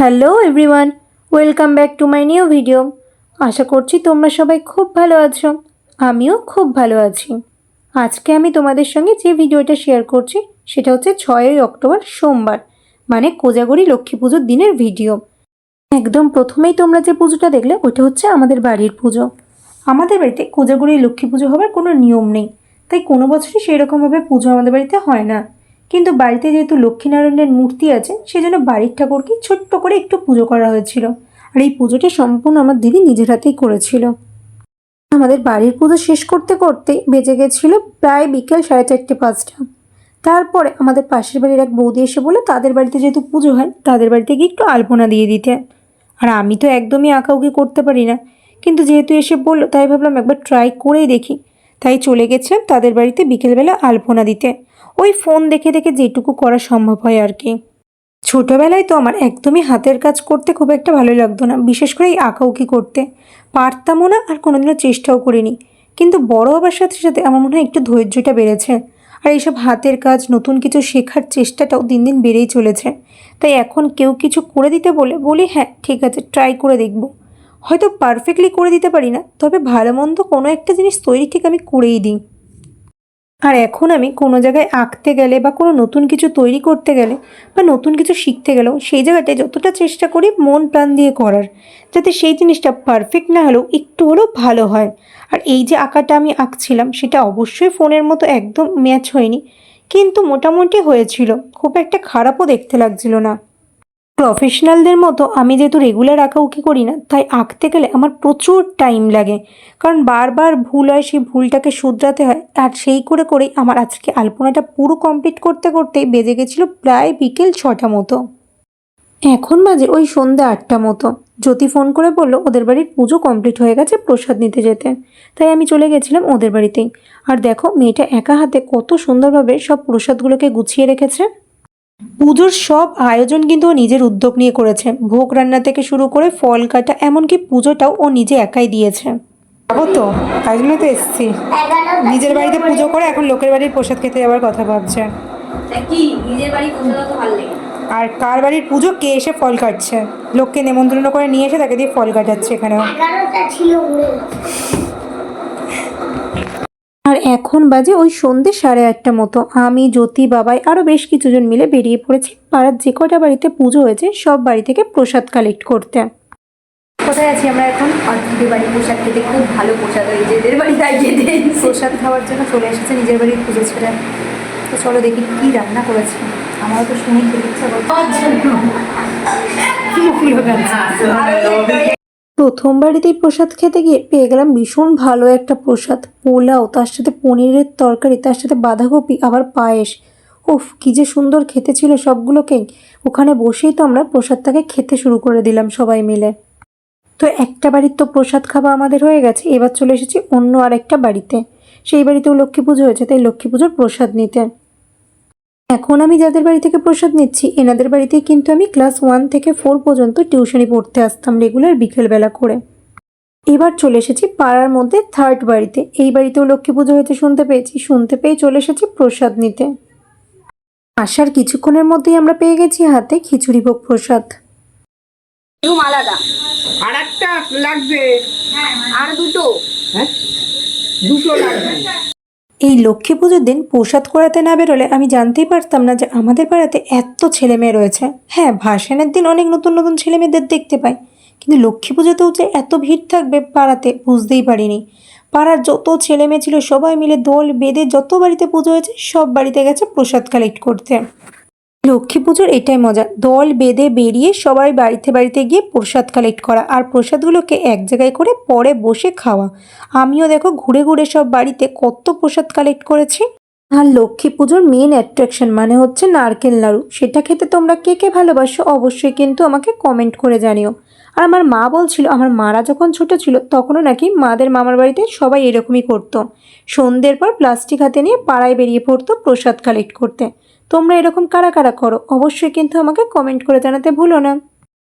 Hello everyone, welcome back to my new video. আশা করছি তোমরা সবাই খুব ভালো আছো, আমিও খুব ভালো আছি। আজকে আমি তোমাদের সঙ্গে যে ভিডিওটা শেয়ার করছি, সেটা হচ্ছে ছয়ই অক্টোবর সোমবার মানে কোজাগরি লক্ষ্মী পুজোর দিনের ভিডিও। একদম প্রথমেই তোমরা যে পুজোটা দেখলে ওটা হচ্ছে আমাদের বাড়ির পুজো। আমাদের বাড়িতে কোজাগরি লক্ষ্মী পুজো হবার কোনো নিয়ম নেই, তাই কোনো বছরই সেই রকমভাবে পুজো আমাদের বাড়িতে হয় না। কিন্তু বাড়িতে যেহেতু লক্ষ্মীনারায়ণের মূর্তি আছে, সেজন্য বাড়ির ঠাকুরকে ছোট্ট করে একটু পুজো করা হয়েছিল। আর এই পুজোটা সম্পূর্ণ আমার দিদি নিজের হাতেই করেছিল। আমাদের বাড়ির পুজো শেষ করতে করতে বেজে গেছিল প্রায় বিকেল সাড়ে চারটে পাঁচটা। তারপরে আমাদের পাশের বাড়ির এক বৌদি এসে বলে তাদের বাড়িতে যেহেতু পুজো হয়, তাদের বাড়িতে গিয়ে একটু আলপনা দিয়ে দিতে। আর আমি তো একদমই আঁকাউকি করতে পারি না। কিন্তু যেহেতু এসে বলল, তাই ভাবলাম একবার ট্রাই করেই দেখি। তাই চলে গেছিলাম তাদের বাড়িতে বিকেলবেলা আলপনা দিতে। ওই ফোন দেখে দেখে যেটুকু করা সম্ভব হয় আর কি। ছোটোবেলায় তো আমার একদমই হাতের কাজ করতে খুব একটা ভালো লাগতো না, বিশেষ করে এই আঁকাউকি করতে। পারতামও না আর কোনোদিনও চেষ্টাও করিনি। কিন্তু বড় হবার সাথে সাথে আমার মনে হয় একটু ধৈর্যটা বেড়েছে। আর এইসব হাতের কাজ, নতুন কিছু শেখার চেষ্টাটাও দিন দিন বেড়েই চলেছে। তাই এখন কেউ কিছু করে দিতে বলে বলি হ্যাঁ ঠিক আছে ট্রাই করে দেখব। হয়তো পারফেক্টলি করে দিতে পারি না, তবে ভালো মন্দ কোনো একটা জিনিস তৈরি ঠিক আমি করেই দিই। আর এখন আমি কোনো জায়গায় আঁকতে গেলে বা কোনো নতুন কিছু তৈরি করতে গেলে বা নতুন কিছু শিখতে গেলেও সেই জায়গাটায় যতটা চেষ্টা করি মন প্রাণ দিয়ে করার, যাতে সেই জিনিসটা পারফেক্ট না হলেও একটু হলেও ভালো হয়। আর এই যে আঁকাটা আমি আঁকছিলাম সেটা অবশ্যই ফোনের মতো একদম ম্যাচ হয়নি, কিন্তু মোটামুটি হয়েছিল। খুব একটা খারাপও দেখতে লাগছিল না। প্রফেশনালদের মতো আমি যেহেতু রেগুলার আঁকাউকি করি না, তাই আঁকতে গেলে আমার প্রচুর টাইম লাগে। কারণ বারবার ভুল হয়, সেই ভুলটাকে শুধরাতে হয়, আর সেই করে করেই আমার আজকে আলপনাটা পুরো কমপ্লিট করতে করতেই বেজে গেছিল প্রায় বিকেল ছটা মতো। এখন বাজে ওই সন্ধ্যে আটটা মতো। জ্যোতি ফোন করে বলল, ওদের বাড়ির পুজো কমপ্লিট হয়ে গেছে প্রসাদ নিতে যেতে। তাই আমি চলে গেছিলাম ওদের বাড়িতেই। আর দেখো, মেয়েটা একা হাতে কত সুন্দরভাবে সব প্রসাদগুলোকে গুছিয়ে রেখেছে। পুজোর সব আয়োজন কিন্তু ও নিজের উদ্যোগ নিয়ে করেছে। ভোগ রান্না থেকে শুরু করে ফল কাটা এমনকি পুজোটাও ও নিজে একাই দিয়েছে। যাব তো তাই জন্য তো এসছি। নিজের বাড়িতে পুজো করে এখন লোকের বাড়ির প্রসাদ খেতে যাওয়ার কথা ভাবছে। কি নিজের বাড়ি পুজো তো ভালো লাগে। আর কার বাড়ির পুজো কে এসে ফল কাটছে? লোককে নেমন্ত্রণ করে নিয়ে এসে তাকে দিয়ে ফল কাটাচ্ছে এখানেও। ছিল এখন বাজে ওই সন্ধ্যে সাড়ে আটটা মতো। আমি জ্যোতি বাবাই আরও বেশ কিছুজন মিলে বেরিয়ে পড়েছি। পাড়ার যে কটা বাড়িতে পুজো হয়েছে সব বাড়ি থেকে প্রসাদ কালেক্ট করতে। কোথায় আছি আমরা এখন? অর্ধেকের বাড়ি পোশাক খেতে খুব ভালো পোশাক হয়েছে। এদের বাড়ি তাই খেতে প্রসাদ খাওয়ার জন্য চলে এসেছে নিজের বাড়ির পুজো ছেড়ে। তো চলো দেখি কি রান্না করেছে। আমারও তো শুনে খেতে ইচ্ছা করছে। প্রথম বাড়িতেই প্রসাদ খেতে গিয়ে পেয়ে গেলাম ভীষণ ভালো একটা প্রসাদ। পোলাও, তার সাথে পনিরের তরকারি, তার সাথে বাঁধাকপি, আবার পায়েস। উফ, কী যে সুন্দর খেতে ছিল সবগুলোকেই ওখানে বসেই তো আমরা প্রসাদটাকে খেতে শুরু করে দিলাম সবাই মিলে। তো একটা বাড়ির তো প্রসাদ খাওয়া আমাদের হয়ে গেছে, এবার চলে এসেছি অন্য আরেকটা বাড়িতে। সেই বাড়িতেও লক্ষ্মী পুজো হয়েছে, তাই লক্ষ্মী পুজোর প্রসাদ নিতে। এখন আমি যাদের বাড়ি থেকে প্রসাদ নিচ্ছি এনাদের বাড়িতেই কিন্তু আমি ক্লাস ওয়ান থেকে ফোর পর্যন্ত টিউশনি পড়তে আসতাম রেগুলার বিকেলবেলা করে। এবার চলে এসেছি পাড়ার মধ্যে থার্ড বাড়িতে। এই বাড়িতেও লক্ষ্মী পুজো হয়েছে শুনতে পেয়েছি। শুনতে পেয়ে চলে এসেছি প্রসাদ নিতে। আসার কিছুক্ষণের মধ্যেই আমরা পেয়ে গেছি হাতে খিচুড়ি ভোগ প্রসাদ। রুম আলাদা। আর একটা লাগবে। আর দুটো। হ্যাঁ? দুটো লাগবে। এই লক্ষ্মী পুজোর দিন প্রসাদ করাতে না বেরোলে আমি জানতেই পারতাম না যে আমাদের পাড়াতে এত ছেলে মেয়ে রয়েছে। হ্যাঁ ভাসানের দিন অনেক নতুন নতুন ছেলে মেয়েদের দেখতে পাই। কিন্তু লক্ষ্মী পুজোতেও যে এত ভিড় থাকবে পাড়াতে বুঝতেই পারিনি। পাড়ার যত ছেলে মেয়ে ছিল সবাই মিলে দোল বেঁধে যত বাড়িতে পুজো হয়েছে সব বাড়িতে গেছে প্রসাদ কালেক্ট করতে। লক্ষ্মী পুজোর এটাই মজা। দল বেঁধে বেরিয়ে সবাই বাড়িতে বাড়িতে গিয়ে প্রসাদ কালেক্ট করা। আর প্রসাদগুলোকে এক জায়গায় করে পরে বসে খাওয়া। আমিও দেখো ঘুরে ঘুরে সব বাড়িতে কত প্রসাদ কালেক্ট করেছি। আর লক্ষ্মী পুজোর মেন অ্যাট্রাকশন মানে হচ্ছে নারকেল নাড়ু। সেটা খেতে তোমরা কে কে ভালোবাসো অবশ্যই কিন্তু আমাকে কমেন্ট করে জানিও। আর আমার মা বলছিল, আমার মারা যখন ছোট ছিল, তখনও নাকি মাদের মামার বাড়িতে সবাই এরকমই করতো। সন্ধ্যের পর প্লাস্টিক হাতে নিয়ে পাড়ায় বেরিয়ে পড়তো প্রসাদ কালেক্ট করতে। তোমরা এরকম কারা কারা করো? অবশ্যই কিন্তু আমাকে কমেন্ট করে জানাতে ভুলো না।